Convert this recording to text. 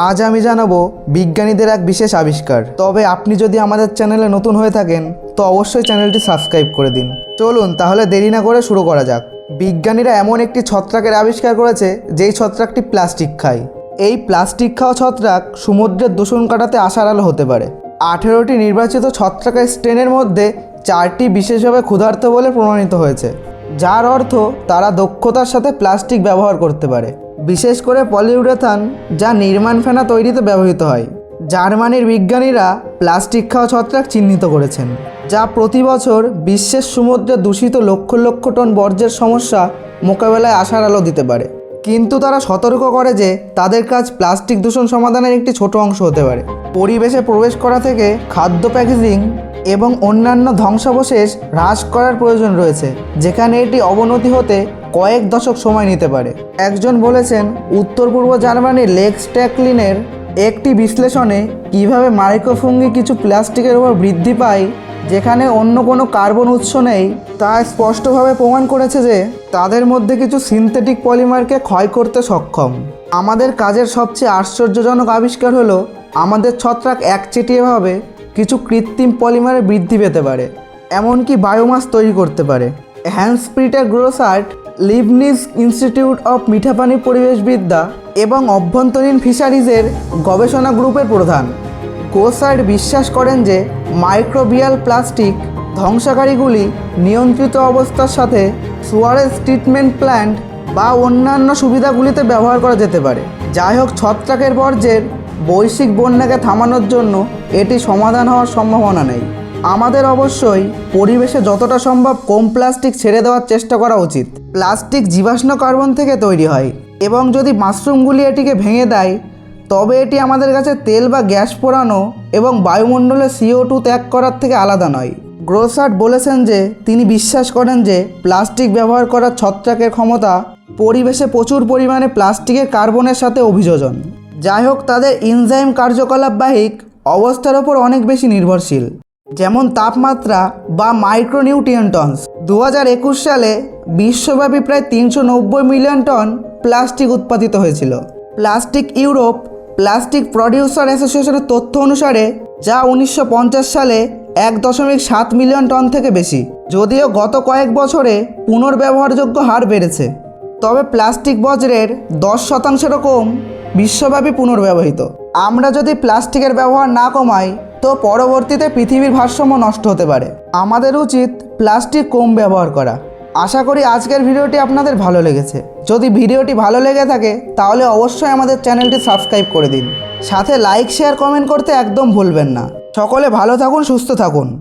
আজ আমি জানাব বিজ্ঞানীদের এক বিশেষ আবিষ্কার। তবে আপনি যদি আমাদের চ্যানেলে নতুন হয়ে থাকেন, তো অবশ্যই চ্যানেলটি সাবস্ক্রাইব করে দিন। চলুন তাহলে দেরি না করে শুরু করা যাক। বিজ্ঞানীরা এমন একটি ছত্রাকের আবিষ্কার করেছে, যেই ছত্রাকটি প্লাস্টিক খায়। এই প্লাস্টিক খাওয়া ছত্রাক সমুদ্রের দূষণ কাটাতে আশার আলো হতে পারে। আঠেরোটি নির্বাচিত ছত্রাকের স্ট্রেনের মধ্যে চারটি বিশেষভাবে ক্ষুধার্ত বলে প্রমাণিত হয়েছে, যার অর্থ তারা দক্ষতার সাথে প্লাস্টিক ব্যবহার করতে পারে। বিশেষ করে পলিউরেথান, যা নির্মাণ ফেনা তৈরিতে ব্যবহৃত হয়। জার্মানির বিজ্ঞানীরা প্লাস্টিক খাওয়া ছত্রাক চিহ্নিত করেছেন, যা প্রতি বছর বিশ্বের সমুদ্রে দূষিত লক্ষ লক্ষ টন বর্জ্যের সমস্যা মোকাবেলায় আশার আলো দিতে পারে। কিন্তু তারা সতর্ক করে যে তাদের কাজ প্লাস্টিক দূষণ সমাধানের একটি ছোট অংশ হতে পারে। পরিবেশে প্রবেশ করা থেকে খাদ্য প্যাকেজিং এবং অন্যান্য ধ্বংসাবশেষ হ্রাস করার প্রয়োজন রয়েছে, যেখানে এটি অবনতি হতে কয়েক দশক সময় নিতে পারে। একজন বলেছেন উত্তর পূর্ব জার্মানির লেক স্ট্যাকলিনের একটি বিশ্লেষণে কীভাবে মাইক্রোফুঙ্গি কিছু প্লাস্টিকের উপর বৃদ্ধি পায়, যেখানে অন্য কোনো কার্বন উৎস নেই, তা স্পষ্টভাবে প্রমাণ করেছে যে তাদের মধ্যে কিছু সিনথেটিক পলিমারকে ক্ষয় করতে সক্ষম। আমাদের কাজের সবচেয়ে আশ্চর্যজনক আবিষ্কার হলো, আমাদের ছত্রাক একচেটিয়াভাবে কিছু কৃত্রিম পলিমারে বৃদ্ধি পেতে পারে, এমনকি বায়োমাস তৈরি করতে পারে। হ্যান্ডস্প্রিটের গ্রোসার্ট লিবনিজ ইনস্টিটিউট অফ মিঠাপানি পরিবেশবিদ্যা এবং অভ্যন্তরীণ ফিশারিজের গবেষণা গ্রুপের প্রধান। গোসার্ড বিশ্বাস করেন যে মাইক্রোবিয়াল প্লাস্টিক ধ্বংসাকারীগুলি নিয়ন্ত্রিত অবস্থার সাথে সুয়ারেজ ট্রিটমেন্ট প্ল্যান্ট বা অন্যান্য সুবিধাগুলিতে ব্যবহার করা যেতে পারে। যাই হোক ছত্রাকের বর্জ্যের বৈশ্বিক বন্যাকে থামানোর জন্য এটি সমাধান হওয়ার সম্ভাবনা নেই। আমাদের অবশ্যই পরিবেশে যতটা সম্ভব কম প্লাস্টিক ছেড়ে দেওয়ার চেষ্টা করা উচিত। প্লাস্টিক জীবাশ্ম কার্বন থেকে তৈরি হয় এবং যদি মাশরুমগুলি এটিকে ভেঙে দেয়, তবে এটি আমাদের কাছে তেল বা গ্যাস পোড়ানো এবং বায়ুমণ্ডলে সিও টু ত্যাগ করার থেকে আলাদা নয়। গ্রোসার্ট বলেছেন যে, তিনি বিশ্বাস করেন যে, প্লাস্টিক ব্যবহার করার ছত্রাকের ক্ষমতা পরিবেশে প্রচুর পরিমাণে প্লাস্টিকের কার্বনের সাথে অভিযোজন। যাই হোক, তাদের ইনজাইম কার্যকলাপ বাহিক অবস্থার ওপর অনেক বেশি নির্ভরশীল। যেমন তাপমাত্রা বা মাইক্রোনিউট্রিয়েন্টনস দু হাজার একুশ সালে বিশ্বব্যাপী প্রায় তিনশো নব্বই মিলিয়ন টন প্লাস্টিক উৎপাদিত হয়েছিল। প্লাস্টিক ইউরোপ প্লাস্টিক প্রডিউসার অ্যাসোসিয়েশনের তথ্য অনুসারে যা উনিশশো পঞ্চাশ সালে এক দশমিক সাত মিলিয়ন টন থেকে বেশি, যদিও গত কয়েক বছরে পুনর্ব্যবহারযোগ্য হার বেড়েছে। তবে প্লাস্টিক বজ্রের দশ শতাংশেরও কম বিশ্বব্যাপী পুনর্ব্যবহৃত। আমরা যদি প্লাস্টিকের ব্যবহার না কমাই তো পরবর্তীতে পৃথিবীর ভারসাম্য নষ্ট হতে পারে। আমাদের উচিত প্লাস্টিক কম ব্যবহার করা। আশা করি আজকের ভিডিওটি আপনাদের ভালো লেগেছে। যদি ভিডিওটি ভালো লেগে থাকে, তাহলে অবশ্যই আমাদের চ্যানেলটি সাবস্ক্রাইব করে দিন। সাথে লাইক, শেয়ার, কমেন্ট করতে একদম ভুলবেন না। সকলে ভালো থাকুন, সুস্থ থাকুন।